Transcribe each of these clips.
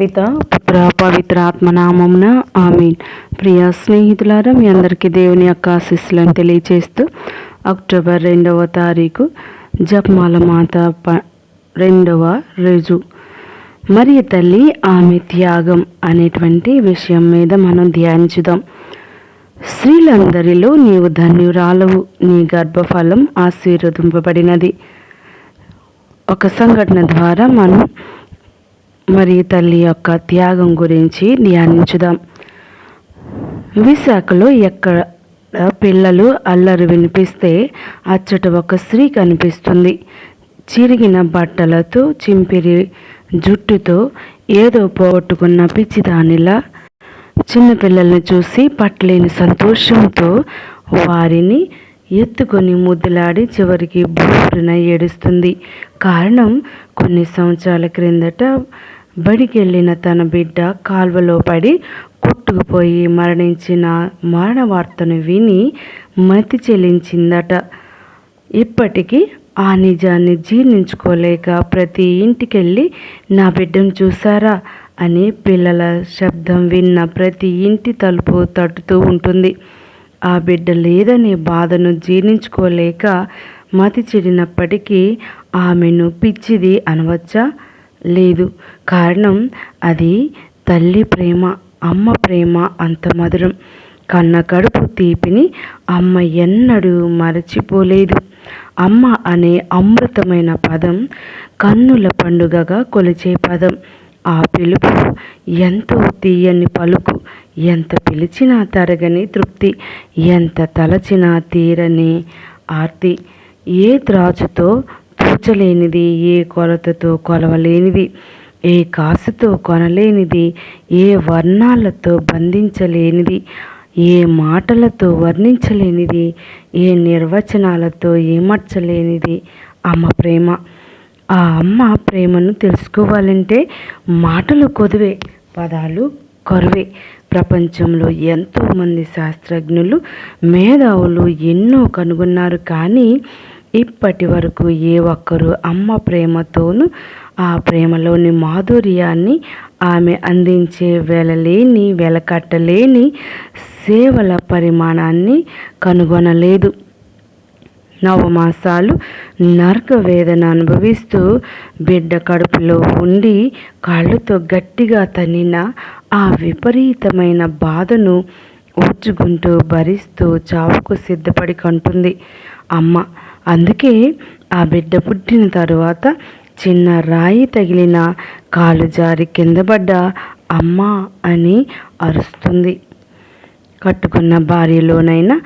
పిత పుత్ర పవిత్ర ఆత్మనామమున ఆమెన్. ప్రియ స్నేహితులారా మీ అందరికీ దేవుని యొక్క ఆశీస్సులను తెలియజేస్తూ అక్టోబర్ రెండవ తారీఖు జపమాల మాత ప రెండవ రోజు. మరి తల్లి ఆమె త్యాగం అనేటువంటి విషయం మీద మనం ధ్యానించుదాం. స్త్రీలందరిలో నీవు ధన్యురాలవు నీ గర్భఫలం ఆశీర్వదింపబడినది. ఒక సంఘటన ద్వారా మనం మరి తల్లి యొక్క త్యాగం గురించి ధ్యానించుదాం. విశాఖలో ఎక్కడ పిల్లలు అల్లరి వినిపిస్తే అచ్చట ఒక స్త్రీ కనిపిస్తుంది. చిరిగిన బట్టలతో చింపిరి జుట్టుతో ఏదో పోగొట్టుకున్న పిచ్చిదానిలా చిన్నపిల్లల్ని చూసి పట్టలేని సంతోషంతో వారిని ఎత్తుకొని ముద్దులాడి చివరికి బూరున ఏడుస్తుంది. కారణం కొన్ని సంవత్సరాల క్రిందట బడికెళ్ళిన తన బిడ్డ కాల్వలో పడి కొట్టుకుపోయి మరణించిన మరణ వార్తను విని మతి చెల్లించిందట. ఇప్పటికీ ఆ నిజాన్ని జీర్ణించుకోలేక ప్రతి ఇంటికెళ్ళి నా బిడ్డను చూసారా అని పిల్లల శబ్దం విన్న ప్రతి ఇంటి తలుపు తట్టుతూ ఉంటుంది. ఆ బిడ్డ లేదనే బాధను జీర్ణించుకోలేక మతి చెడినప్పటికీ ఆమెను పిచ్చిది అనవచ్చా? లేదు. కారణం అది తల్లి ప్రేమ అమ్మ ప్రేమ అంత మధురం. కన్న కడుపు తీపిని అమ్మ ఎన్నడూ మరచిపోలేదు. అమ్మ అనే అమృతమైన పదం కన్నుల పండుగగా కొలిచే పదం. ఆ పిలుపు ఎంతో తీయని పలుకు. ఎంత పిలిచినా తరగని తృప్తి. ఎంత తలచినా తీరని ఆర్తి. ఏ త్రాచుతో తూచలేనిది ఏ కొలతతో కొలవలేనిది ఏ కాసుతో కొనలేనిది ఏ వర్ణాలతో బంధించలేనిది ఏ మాటలతో వర్ణించలేనిది ఏ నిర్వచనాలతో ఏమర్చలేనిది అమ్మ ప్రేమ. ఆ అమ్మ ప్రేమను తెలుసుకోవాలంటే మాటలు కొదువే పదాలు కరువే. ప్రపంచంలో ఎంతోమంది శాస్త్రజ్ఞులు మేధావులు ఎన్నో కనుగొన్నారు కానీ ఇప్పటి వరకు ఏ ఒక్కరు అమ్మ ప్రేమతోనూ ఆ ప్రేమలోని మాధుర్యాన్ని ఆమె అందించే వెలలేని వెలకట్టలేని సేవల పరిమాణాన్ని కనుగొనలేదు. నవమాసాలు నరక వేదన అనుభవిస్తూ బిడ్డ కడుపులో ఉండి కాళ్ళతో గట్టిగా తన్నిన ఆ విపరీతమైన బాధను ఊర్చుకుంటూ భరిస్తూ చావుకు సిద్ధపడి కంటుంది. అమ్మ అందుకే ఆ బిడ్డ పుట్టిన తరువాత చిన్న రాయి తగిలిన కాలు జారి కిందపడ్డ అమ్మ అని అరుస్తుంది. కట్టుకున్న భార్యలోనైనా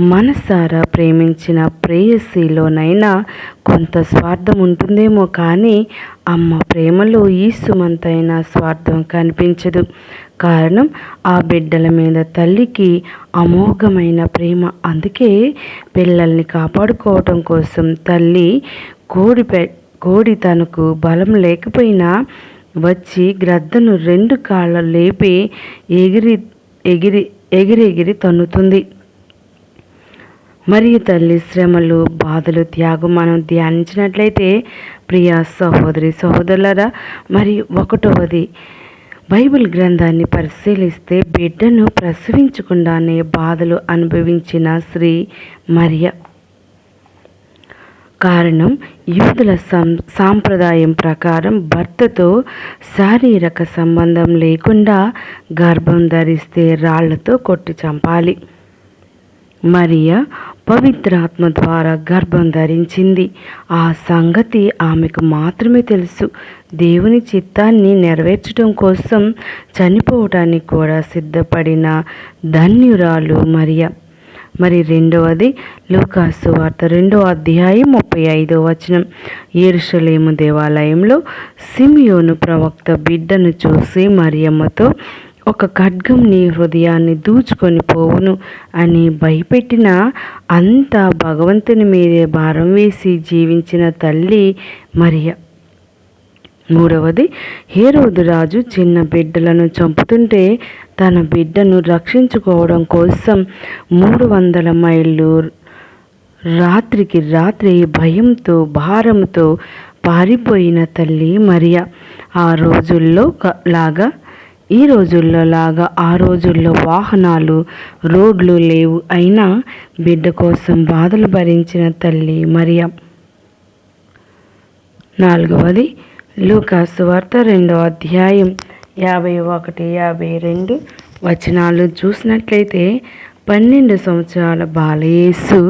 మనసారా ప్రేమించిన ప్రేయసిలోనైనా కొంత స్వార్థం ఉంటుందేమో కానీ అమ్మ ప్రేమలో ఈ ఈసుమంతైన స్వార్థం కనిపించదు. కారణం ఆ బిడ్డల మీద తల్లికి అమోఘమైన ప్రేమ. అందుకే పిల్లల్ని కాపాడుకోవటం కోసం తల్లి కోడి పె కోడి తనకు బలం లేకపోయినా వచ్చి గ్రద్దను రెండు కాళ్ళ లేపి ఎగిరి ఎగిరి ఎగిరెగిరి తన్నుతుంది. మరియు తల్లి శ్రమలు బాధలు త్యాగం మనం ధ్యానించినట్లయితే ప్రియా సహోదరి సహోదరులరా మరి ఒకటవది బైబిల్ గ్రంథాన్ని పరిశీలిస్తే బిడ్డను ప్రసవించకుండానే బాధలు అనుభవించిన శ్రీ మరియ. కారణం యూదుల సం సాంప్రదాయం ప్రకారం భర్తతో శారీరక సంబంధం లేకుండా గర్భం ధరిస్తే రాళ్ళతో కొట్టి చంపాలి. మరియ పవిత్రాత్మ ద్వారా గర్భం ధరించింది. ఆ సంగతి ఆమెకు మాత్రమే తెలుసు. దేవుని చిత్తాన్ని నెరవేర్చడం కోసం చనిపోవటానికి కూడా సిద్ధపడిన ధన్యురాలు మరియ. మరి రెండవది లూకాసు వార్త రెండవ అధ్యాయం ముప్పై ఐదో వచనం. ఏరుషలేము దేవాలయంలో సిమియోను ప్రవక్త బిడ్డను చూసి మరియమ్మతో ఒక ఖడ్గం నీ హృదయాన్ని దూచుకొని పోవును అని భయపెట్టిన అంతా భగవంతుని మీదే భారం వేసి జీవించిన తల్లి మరియ. మూడవది హేరోదు రాజు చిన్న బిడ్డలను చంపుతుంటే తన బిడ్డను రక్షించుకోవడం కోసం మూడు వందల మైళ్ళు రాత్రికి రాత్రి భయంతో భారంతో పారిపోయిన తల్లి మరియా. ఆ రోజుల్లో లాగా ఈ రోజుల్లో లాగా ఆ రోజుల్లో వాహనాలు రోడ్లు లేవు అయినా బిడ్డ కోసం బాధలు భరించిన తల్లి మరియా. నాలుగవది లూకాసు వార్త రెండవ అధ్యాయం యాభై ఒకటి యాభై రెండు వచనాలు చూసినట్లయితే పన్నెండు సంవత్సరాల బాలయేసు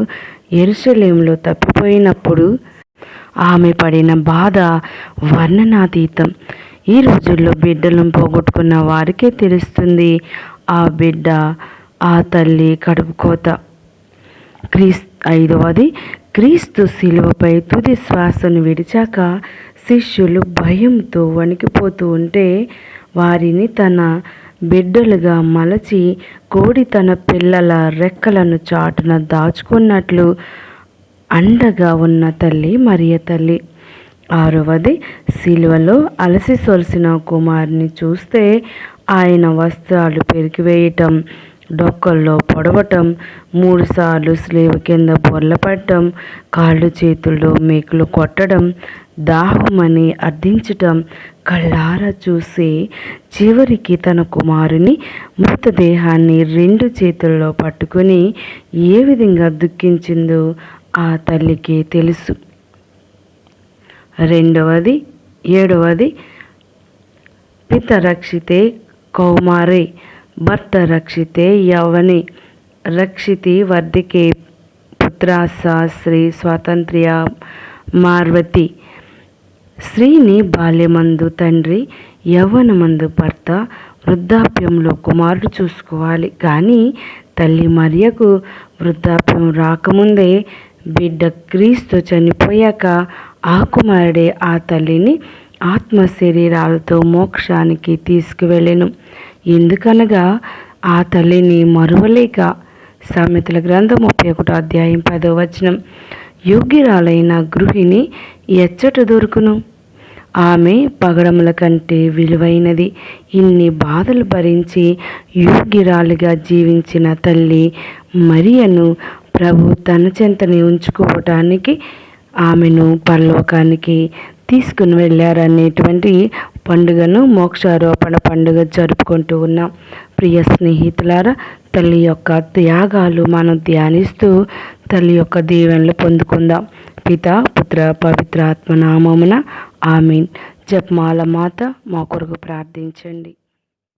ఎరుసలేంలో తప్పిపోయినప్పుడు ఆమె పడిన బాధ వర్ణనాతీతం. ఈ రోజుల్లో బిడ్డలను పోగొట్టుకున్న వారికే తెలుస్తుంది ఆ బిడ్డ ఆ తల్లి కడుపు కోత. క్రీస్ ఐదవది క్రీస్తు శిలువపై తుది శ్వాసను విడిచాక శిష్యులు భయంతో వణికిపోతూ ఉంటే వారిని తన బిడ్డలుగా మలచి కోడి తన పిల్లల రెక్కలను చాటున దాచుకున్నట్లు అండగా ఉన్న తల్లి మరియ తల్లి. ఆరవది శిలువలో అలసి సొలసిన కుమారుని చూస్తే ఆయన వస్త్రాలు పెరిగివేయటం డొక్కల్లో పొడవటం మూడుసార్లు స్లీవ్ కింద బొర్లపడటం కాళ్ళు చేతుల్లో మేకులు కొట్టడం దాహమని అర్థించటం కళ్ళారా చూసి చివరికి తన కుమారుని మృతదేహాన్ని రెండు చేతుల్లో పట్టుకొని ఏ విధంగా దుఃఖించిందో ఆ తల్లికి తెలుసు. రెండవది ఏడవది పిత రక్షితే కౌమారే భర్త రక్షితే యవని రక్షితి వర్ధికే పుత్రాస శ్రీ స్వాతంత్ర్య మార్వతి. స్త్రీని బాల్యమందు తండ్రి యవ్వనమందు భర్త వృద్ధాప్యంలో కుమారుడు చూసుకోవాలి. కానీ తల్లి మరియకు వృద్ధాప్యం రాకముందే బిడ్డ క్రీస్తు చనిపోయాక ఆ కుమారుడే ఆ తల్లిని ఆత్మ శరీరాలతో మోక్షానికి తీసుకువెళ్ళెను. ఎందుకనగా ఆ తల్లిని మరువలేక సామెతల గ్రంథం ముప్పై ఒకటో అధ్యాయం పదో వచనం యోగ్యురాలైన గృహిణి ఎచ్చట దొరుకును. ఆమె పగడముల కంటే విలువైనది. ఇన్ని బాధలు భరించి యోగ్యురాలుగా జీవించిన తల్లి మరియను ప్రభు తన చెంతని ఉంచుకోవటానికి ఆమెను పరలోకానికి తీసుకుని వెళ్ళారనేటువంటి పండుగను మోక్షారోపణ పండుగ జరుపుకుంటూ ఉన్నాం. ప్రియ స్నేహితులారా తల్లి యొక్క త్యాగాలు మనం ధ్యానిస్తూ తల్లి యొక్క దీవెనలు పొందుకుందాం. పిత పుత్ర పవిత్రాత్మ నామమున ఆమెన్. జపమాల మాత మా కొరకు ప్రార్థించండి.